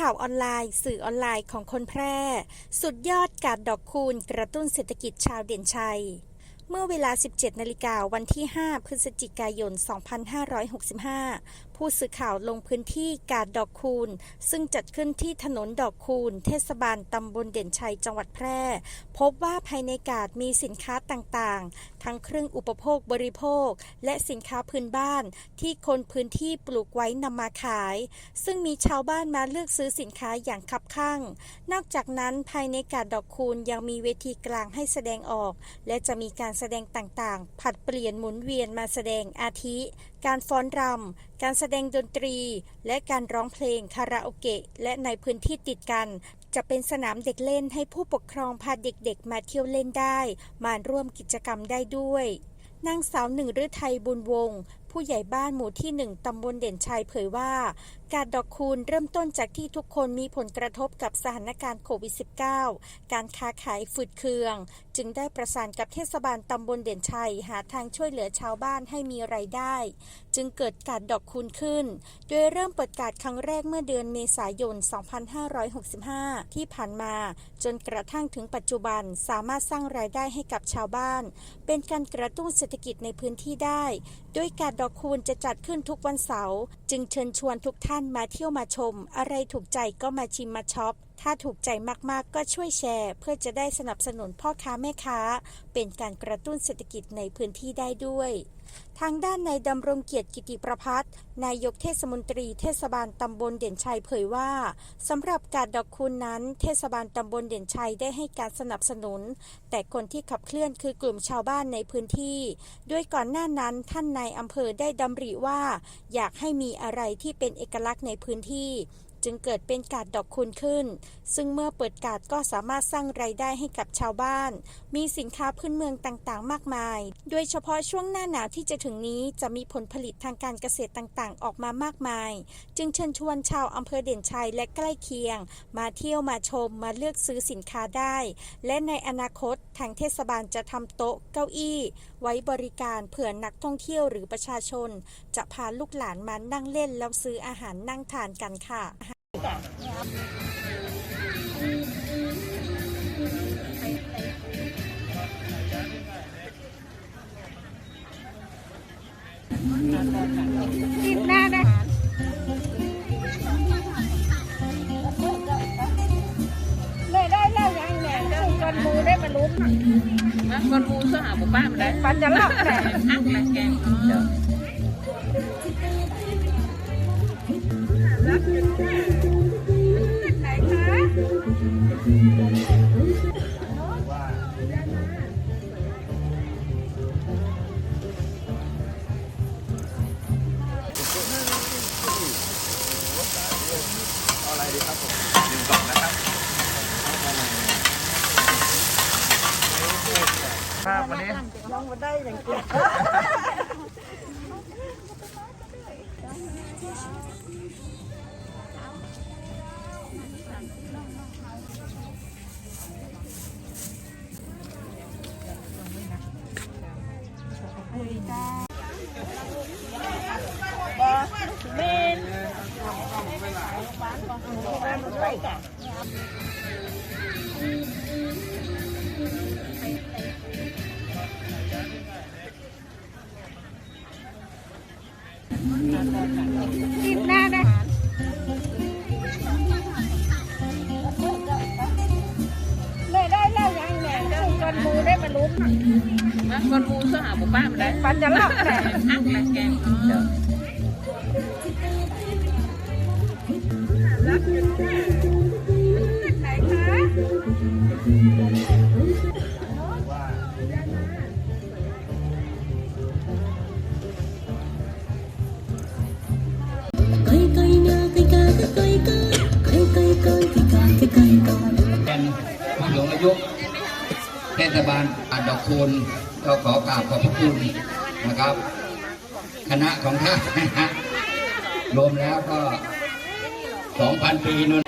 ข่าวออนไลน์ สื่อออนไลน์ของคนแพร่ สุดยอดการดอกคูณกระตุ้นเศรษฐกิจชาวเด่นชัย เมื่อเวลา 17 นาฬิกาวันที่ 5 พฤศจิกายน 2565 ผู้สื่อข่าวลงพื้นที่กาดดอกคูณ ซึ่งจัดขึ้นที่ถนนดอกคูณ เทศบาลตำบลเด่นชัยจังหวัดแพร่ พบว่าภายในกาดมีสินค้าต่างๆ ทั้งเครื่องอุปโภคบริโภค และสินค้าพื้นบ้านที่คนพื้นที่ปลูกไว้นำมาขาย ซึ่งมีชาวบ้านมาเลือกซื้อสินค้าอย่างคับข้างนอกจากนั้นภายในกาดดอกคูณยังมีเวทีกลางให้แสดงออก และจะมีการแสดงต่างๆ ผัดเปลี่ยนหมุนเวียนมาแสดงอาทิ การฟ้อนรำ การแสดงดนตรี และการร้องเพลงคาราโอเกะ และในพื้นที่ติดกัน จะเป็นสนามเด็กเล่นให้ผู้ปกครองพาเด็กๆ มาเที่ยวเล่นได้ มาร่วมกิจกรรมได้ด้วยนางสาวหนึ่งฤทัยบุญวงศ์ผู้ใหญ่บ้านหมู่ที่หนึ่งตำบลเด่นชัยเผยว่า การดอกคูณเริ่มต้นจากที่ทุกคนมีผลกระทบกับสถานการณ์โควิด -19 การค้าขายฝืดเคือง จึงได้ประสานกับเทศบาลตำบลเด่นชัย หาทางช่วยเหลือชาวบ้านให้มีไรายได้ จึงเกิดการดอกคูณขึ้น โดยเริ่มเปิดการครั้งแรกเมื่อเดือนเมษายน 2565 ที่ผ่านมา จนกระทั่งถึงปัจจุบันสามารถสร้างรายได้ให้กับชาวบ้าน เป็นการกระตุ้นเศรษฐกิจในพื้นที่ได้ โดยการดอกคูณจะจัดขึ้นทุกวันเสาร์จึงเชิญชวนทุกท่านมาเที่ยวมาชม อะไรถูกใจก็มาชิมมาช็อป ถ้าถูกใจมากๆ ก็ช่วยแชร์ เพื่อจะได้สนับสนุนพ่อค้าแม่ค้า เป็นการกระตุ้นเศรษฐกิจในพื้นที่ได้ด้วย ทางด้านในายดำรงเกียรติกิติประพัฒน์นายกเทศมนตรีเทศบาลตำบลเด่นชัยเผยว่าสำหรับการดอกคูณนั้น เทศบาลตำบลเด่นชัยได้ให้การสนับสนุน แต่คนที่ขับเคลื่อนคือกลุ่มชาวบ้านในพื้นที่ ด้วยก่อนหน้านั้นท่านนายอำเภอได้ดำริว่า อยากให้มีอะไรที่เป็นเอกลักษณ์ในพื้นที่ จึงเกิดเป็นการดอกคูณขึ้น ซึ่งเมื่อเปิดกาดก็สามารถสร้างไรายได้ให้กับชาวบ้าน มีสินค้าพื้นเมืองต่างๆ มากมาย โดยเฉพาะช่วงหน้าหนาวที่จะถึงนี้จะมีผลผลิตทางการเกษตรต่างๆ ออกมามากมาย จึงเชิญชวนชาวอำเภอเด่นชัยและใกล้เคียง มาเที่ยวมาชมมาเลือกซื้อสินค้าได้ และในอนาคตทางเทศบาลจะทำโต๊ะเก้าอี้ ไว้บริการเผื่อนักท่องเที่ยวหรือประชาชน จะพาลูกหลานมานั่งเล่นแล้วซื้ออาหารนั่งทานกันค่ะ เมน หน้าได้เลยได้แล้วยังเนี่ยกันมูได้มาลุ้นะ con mua số hào của ba mình đây ปันจะลอกแต่ ăn là kèm ไหน ทศบาลอาดดอกคูณก็ขอกราบขอบพระคุณนะครับ คณะของท่านรวมแล้วก็ 2,000 ปีนู่น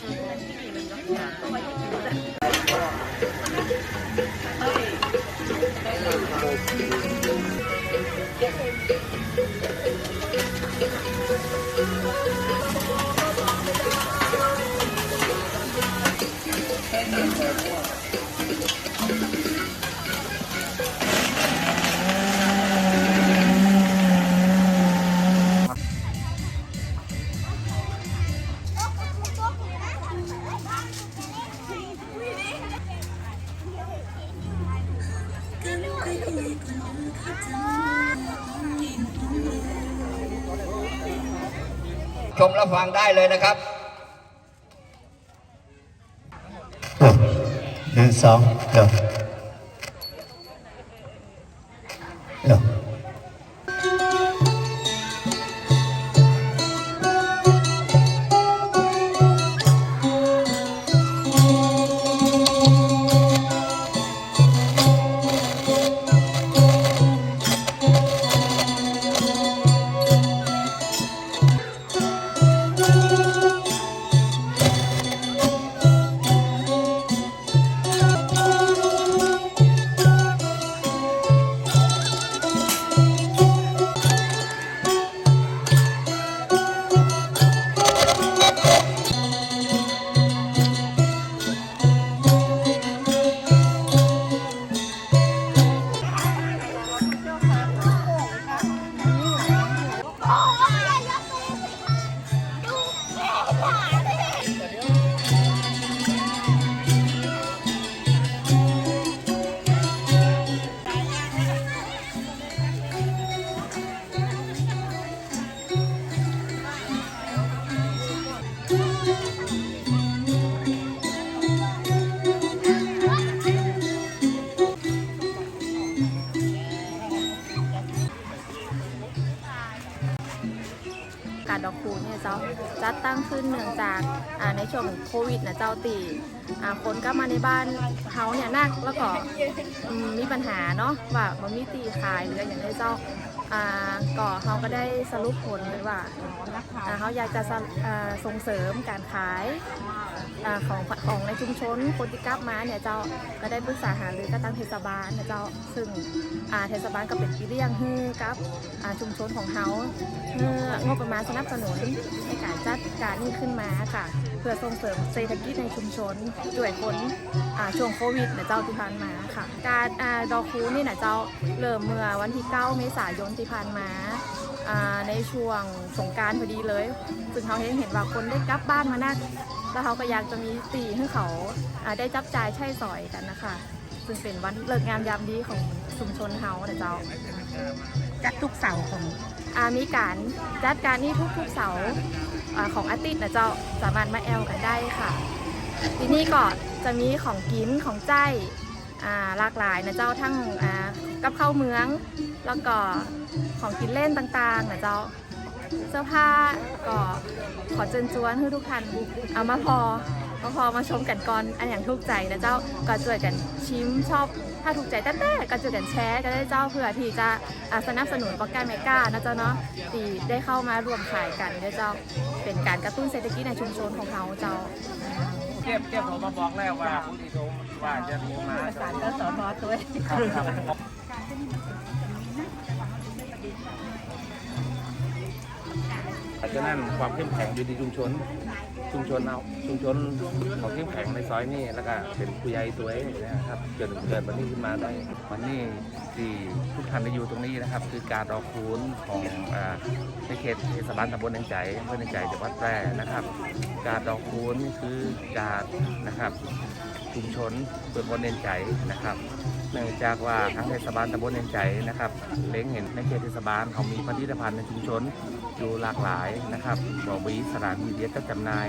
คือเงินที่ดีมันก็หา ชมและฟังได้เลยนะครับหนึ่งสองเดี๋ยวเดี๋ยว Bye. การดอกคูณเนี่ยเจ้าจัดตั้งขึ้นเนื่องจากในช่วงโควิดนะเจ้าตีคนก็มาในบ้านเขาเนี่ยนักแล้วก็มีปัญหาเนาะว่ามันมีตีขายหรืออย่างไรเจ้าก่อเขาก็ได้สรุปผลเลยว่าเขาอยากจะส่งเสริมการขาย ของของในชุมชนคนที่กลับมาเนี่ยเจ้าก็ได้ปรึกษาหารือกับทางเทศบาลนะเจ้าซึ่งเทศบาลก็เป็นพี่เลี้ยงฮือกับชุมชนของเฮาเมื่องบประมาณสนับสนุนในการจัดการนี้ขึ้นมาค่ะ เพื่อส่งเสริมเศรษฐกิจในชุมชนด้วยคนช่วงโควิดนะเจ้าที่ผ่านมาค่ะ การดอกคูนี่นะเจ้าเริ่มเมื่อวันที่ 9 เมษายนที่ผ่านมาในช่วงสงการพอดีเลย ซึ่งเขาเห็นเห็นว่าคนได้กลับบ้านมานัก แล้วเขาก็อยากจะมีตีให้เขาอ่าได้จับจ่ายใช้สอยกันนะคะซึ่งเป็นวันเลิกงามยามดีของชุมชนเฮานะเจ้าจัดทุกเสาร์ของอ่ามีการจัดการนี่ทุกๆเสาร์อ่าของอาทิตย์นะเจ้าสามารถมาแอลกันได้ค่ะ ทีนี้ก็จะมีของกินของใจอ่าหลากหลายนะเจ้าทั้งอ่ากับข้าวเมือง แล้วก็ของกินเล่นต่างๆนะเจ้า เสื้อผ้าก็ขอเชิญชวนให้ทุกท่านเอามาพอมาพอมาชมกันก่อนอันอย่างถูกใจนะเจ้าก็ช่วยกันชิมชอบถ้าถูกใจแต่แต่ก็ช่วยกันแชร์กันได้เจ้าเพื่อที่จะอ่าสนับสนุนปอกแกนเมกานะเจ้าเนาะที่ได้เข้ามารวมขายกันนะเจ้าเป็นการกระตุ้นเศรษฐกิจในชุมชนของเราเจ้าเก็บเก็บผมมาบอกแล้วว่าผู้ที่โทรว่าจะโทรมาประสานกับสอนอตัว อาจจะนั่นความเข้มแข็งอยู่ที่ชุมชน ชุมชนเอาชุมชนเขาเข้มแข็งในซอยนี่แล้วก็เป็นผู้ใหญ่ตัวเองนะครับเกิดเกิดวันนี้ขึ้นมาได้วันนี้ที่ทุกท่านได้อยู่ตรงนี้นะครับ คือการรอคูณของอในเขตเทศบาลตำบลแดงใจอำเภอแดงใจจังหวัดแพร่นะครับ การรอคูณนี่คือการนะครับ ชุมชนเปิดบนเน้นใจนะครับ เนื่องจากว่าทางเทศบาลตำบลเน้นใจนะครับเล็งเห็นในเขตเทศบาลเขามีผลิตภัณฑ์ในชุมชนอยู่หลากหลายนะครับบอวีสถานที่เดียก็จำหน่าย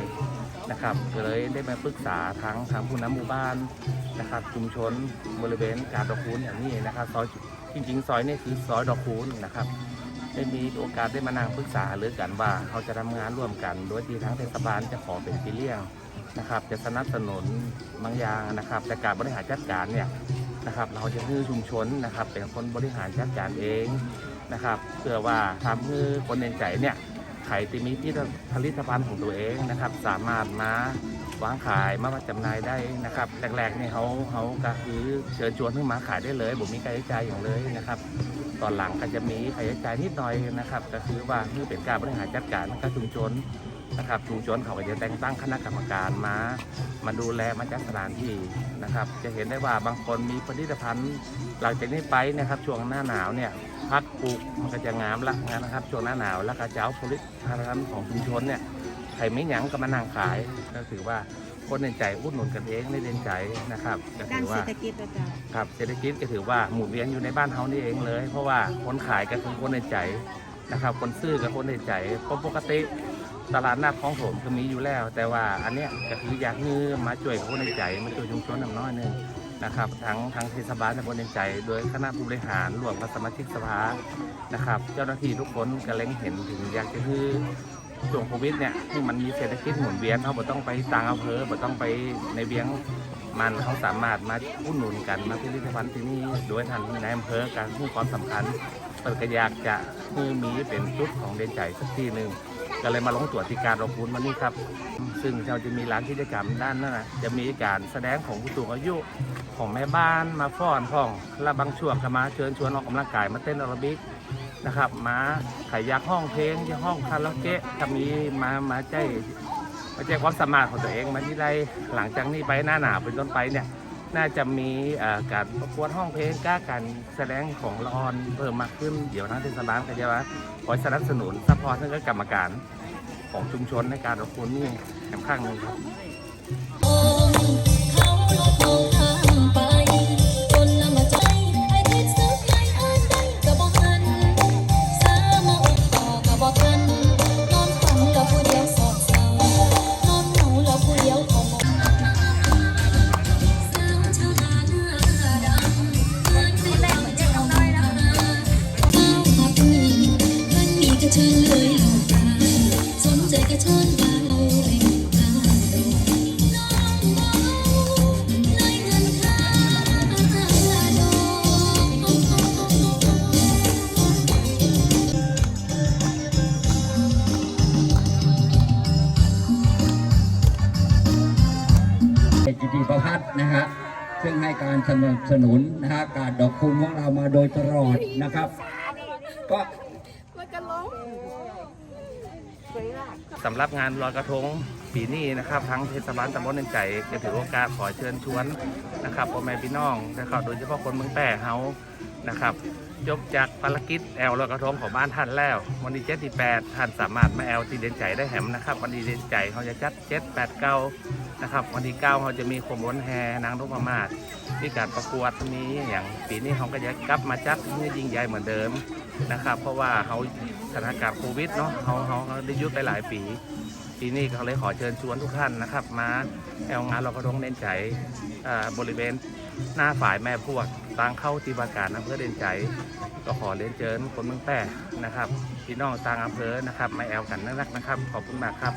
นะครับก็เลยได้มาปรึกษาทั้งทางผู้นำหมู่บ้านนะครับชุมชนบริเวณการดอกคูณอย่างนี้นะครับซอยจริงๆ ซอยนี่คือซอยดอกคูณนะครับได้มีโอกาสได้มานั่งปรึกษาหรือกันว่าเขาจะทำงานร่วมกัน โดยที่ทั้งเทศบาลจะขอเป็นพี่เลี้ยง นะครับจะสนับสนุนบางอย่างนะครับแต่การบริหารจัดการเนี่ยนะครับเราจะคือชุมชนนะครับเป็นคนบริหารจัดการเองนะครับเพื่อว่าทำให้คนในใจเนี่ยขายตีมีที่ผลิตภัณฑ์ของตัวเองนะครับ สามารถมาวางขายมาจำหน่ายได้นะครับแรกๆเนี่ยเขาเขาก็คือเชิญชวนขึ้นมาขายได้เลยผมมีค่าใช้จ่ายอย่างเลยนะครับ ตอนหลังก็จะมีค่าใช้จ่ายนิดหน่อยนะครับ ก็คือว่าเพื่อเป็นการบริหารจัดการกับชุมชน นะครับชุมชนเขาก็จะแต่งตั้งคณะกรรมการมา มาดูแลมาจัดสถานที่นะครับ จะเห็นได้ว่าบางคนมีผลิตภัณฑ์ หลังจากนี้ไปเนะครับช่วงหน้าหนาวเนี่ยพักปลูกมันก็จะงามละนะครับช่วงหน้าหนาวแล้วก็จะเอาผลิตภัณฑ์ของชุมชนเนี่ยใครไม่หยั้งก็มานั่งขายก็ถือว่าคนในใจอุดหนุนกันเองในเด่นใจนะครับก็ด้านถือเศรว่าษฐกิจนะจ๊ะครับเศรษฐกิจก็ถือว่าหมุนเวียนอยู่ในบ้านเฮานี่เองเลย เพราะว่าคนขายก็คือคนในใจนะครับ คนซื้อก็คนในใจเพราะปกติ ตลาดหนัดของผมก็มีอยู่แล้ว แต่ว่าอันเนี้ยก็คืออยากมือมาช่วยคนในใจมาช่วยชุมชนน้ำน้อยหนึงนะครับทั้งทั้งเทศบาลและคนในใจ โดยคณะผู้บริหารรวมกับสมาชิกสภานะครับ เจ้าหน้าที่ทุกคนก็เล็งเห็นถึงอยากจะคือช่วงโควิดเนี่ยที่มันมีเศรษฐกิจหมุนเวียนเขาบ่ต้องไปต่างอำเภอบ่ต้องไปในเวียงมันเขาสามารถมาอุดหนุนกันมาพิพิธภัณฑ์ที่นี่โดยทางในอำเภอการให้ความสำคัญเปิดกระยากจะคือมีเป็นจุดของเด่นใจสักที่หนึ่ง ก็เลยมาลงตรวจที่การเรองคูณมานี่ครับ ซึ่งเราจะมีร้านกิจกรรมด้านนั้นนะจะมีการแสดงของผู้สูงอายุของแม่บ้านมาฟ้อนพ่องและบางช่วงก็มาเชิญชวนออกกำลังกายมาเต้นแอโรบิกนะครับมาขายยักห้องเพลงที่ห้องคาราโอเกะถ้ามีมามาใจมาแจ้งความสามารถของตัวเองมาที่ไรหลังจากนี้ไปหน้าหนาวเป็นต้นไปเนี่ย น่าจะมีการประกวดห้องเพลงกล้าการแสดงของละครเพิ่มมากขึ้นเดี๋ยวทางเทศบาลก็จะว่าคอยสนับสนุนซัพพอร์ตทั้งกรรมการของชุมชนในการรับคุณนี่แข่งข้างหนึ่งครับ สนุนนะฮะการดอกคูณของเรามาโดยตลอดนะครับ ก็สำหรับงานลอยกระทงปีนี้นะครับ ทั้งเทศบาลตำบลเนินใจจะถือโอกาสขอเชิญชวนนะครับพ่อแม่พี่น้องนะครับโดยเฉพาะคนเมืองแปะเฮานะครับจบจากภารกิจแอลลอยกระทงของบ้านท่านแล้ว วันที่เจ็ดที่แปดท่านสามารถมาแอลที่เด่นใจได้แหมนะครับ วันที่เด่นใจเขาจะจัดเจ็ดแปดเก้า นะครับ วันที่เก้าเขาจะมีขบวนแห่นางนพมาศมีการประกวดนี้อย่างปีนี้เขาก็จะกลับมาจัดให้ยิ่งใหญ่เหมือนเดิมนะครับ เพราะว่าเขาสถานการณ์โควิดเนาะเขาเขาเขาได้ยุดไปหลายปีปีนี้เขาเลยขอเชิญชวนทุกท่านนะครับ มาแอลงานเราก็ต้องเน้นใจบริเวณหน้าฝ่ายแม่พวกทางเข้าที่ว่าการอำเภอเด่นใจ ก็ขอเรียนเชิญคนเมืองแปะนะครับพี่น้องตางอำเภอนะครับมาแอลกันนักนะครับ ขอบคุณมากครับ